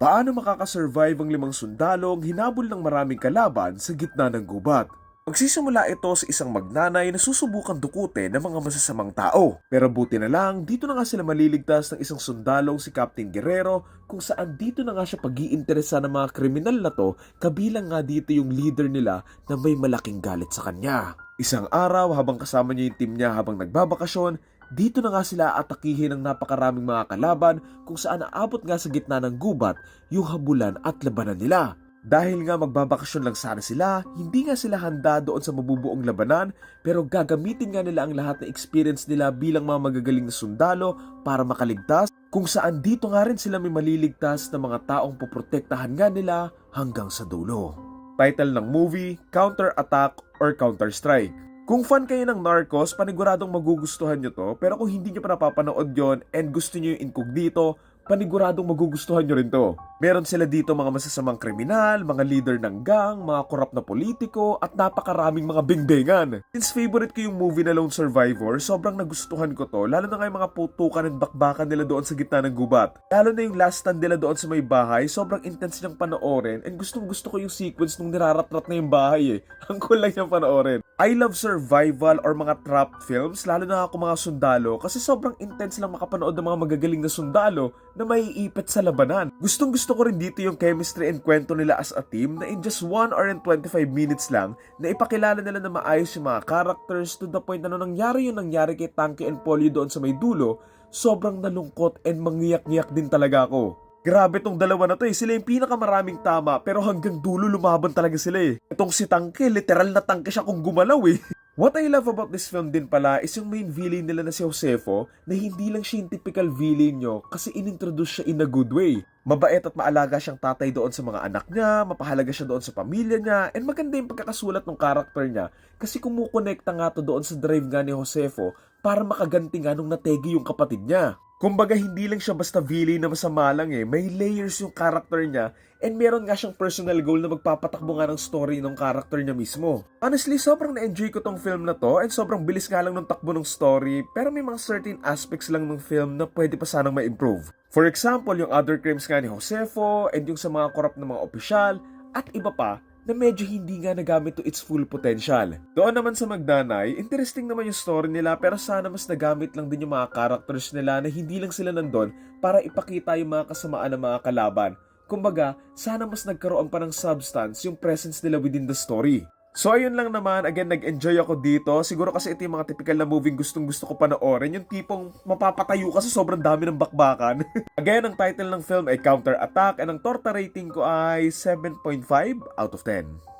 Paano makakasurvive ang limang sundalong hinabol ng maraming kalaban sa gitna ng gubat? Magsisimula ito sa isang magnanay na susubukang dukutin ng mga masasamang tao. Pero buti na lang, dito na nga sila maliligtas ng isang sundalong si Captain Guerrero kung saan dito na nga siya pag-iinteresa ng mga kriminal na to kabilang nga dito yung leader nila na may malaking galit sa kanya. Isang araw habang kasama niya yung team niya habang nagbabakasyon, dito na nga sila atakihin ng napakaraming mga kalaban kung saan naabot nga sa gitna ng gubat yung habulan at labanan nila. Dahil nga magbabakasyon lang sana sila, hindi nga sila handa doon sa mabubuong labanan pero gagamitin nga nila ang lahat ng experience nila bilang mga magagaling na sundalo para makaligtas kung saan dito nga rin sila may maliligtas na mga taong poprotektahan nga nila hanggang sa dulo. Title ng movie, Counter Attack or Counter Strike. Kung fan kayo ng Narcos, paniguradong magugustuhan nyo to. Pero kung hindi nyo pa napapanood yon and gusto nyo yung incognito, paniguradong magugustuhan nyo rin to. Meron sila dito mga masasamang kriminal, mga leader ng gang, mga korap na politiko, at napakaraming mga bingbengan. Since favorite ko yung movie na Lone Survivor, sobrang nagustuhan ko to, lalo na nga mga putukan and bakbakan nila doon sa gitna ng gubat. Lalo na yung last stand nila doon sa may bahay, sobrang intense niyang panoorin, and gustong gusto ko yung sequence nung nirarat-rat na yung bahay eh. Ang cool lang niyang panoorin. I love survival or mga trap films, lalo na ako mga sundalo, kasi sobrang intense lang makapanood ng mga magagaling na sundalo na maiipit sa labanan. Gustong gusto ko rin dito yung chemistry and kwento nila as a team na in just 1 hour and 25 minutes lang na ipakilala nila na maayos yung mga characters to the point na nung nangyari yung nangyari kay Tanky and Polly doon sa may dulo, sobrang nalungkot and mangiyak-ngiyak din talaga ako. Grabe tong dalawa na to eh. Sila yung pinakamaraming tama pero hanggang dulo lumaban talaga sila eh. Itong si Tanke, literal na tangke siya kung gumalaw eh. What I love about this film din pala is yung main villain nila na si Josefo na hindi lang siya yung typical villain nyo kasi inintroduce siya in a good way. Mabait at maalaga siyang tatay doon sa mga anak niya, mapahalaga siya doon sa pamilya niya, and maganda yung pagkakasulat ng karakter niya kasi kumukonekta nga to doon sa drive nga ni Josefo para makaganti nga nung nategi yung kapatid niya. Kumbaga hindi lang siya basta villain na masama lang eh, may layers yung character niya and meron nga siyang personal goal na magpapatakbo nga ng story ng character niya mismo. Honestly, sobrang na-enjoy ko tong film na to and sobrang bilis nga lang ng takbo ng story pero may mga certain aspects lang ng film na pwede pa sanang ma-improve. For example, yung other crimes nga ni Josefo and yung sa mga korap ng mga opisyal at iba pa na medyo hindi nga nagamit to its full potential. Doon naman sa Magdanay, interesting naman yung story nila pero sana mas nagamit lang din yung mga characters nila na hindi lang sila nandun para ipakita yung mga kasamaan ng mga kalaban. Kumbaga, sana mas nagkaroon pa ng substance yung presence nila within the story. So ayun lang naman, again nag-enjoy ako dito. Siguro kasi ito yung mga typical na movie gustong gusto ko panoorin. Yung tipong mapapatayo kasi sobrang dami ng bakbakan. again, ang title ng film ay Counter Attack and ang torta rating ko ay 7.5 out of 10.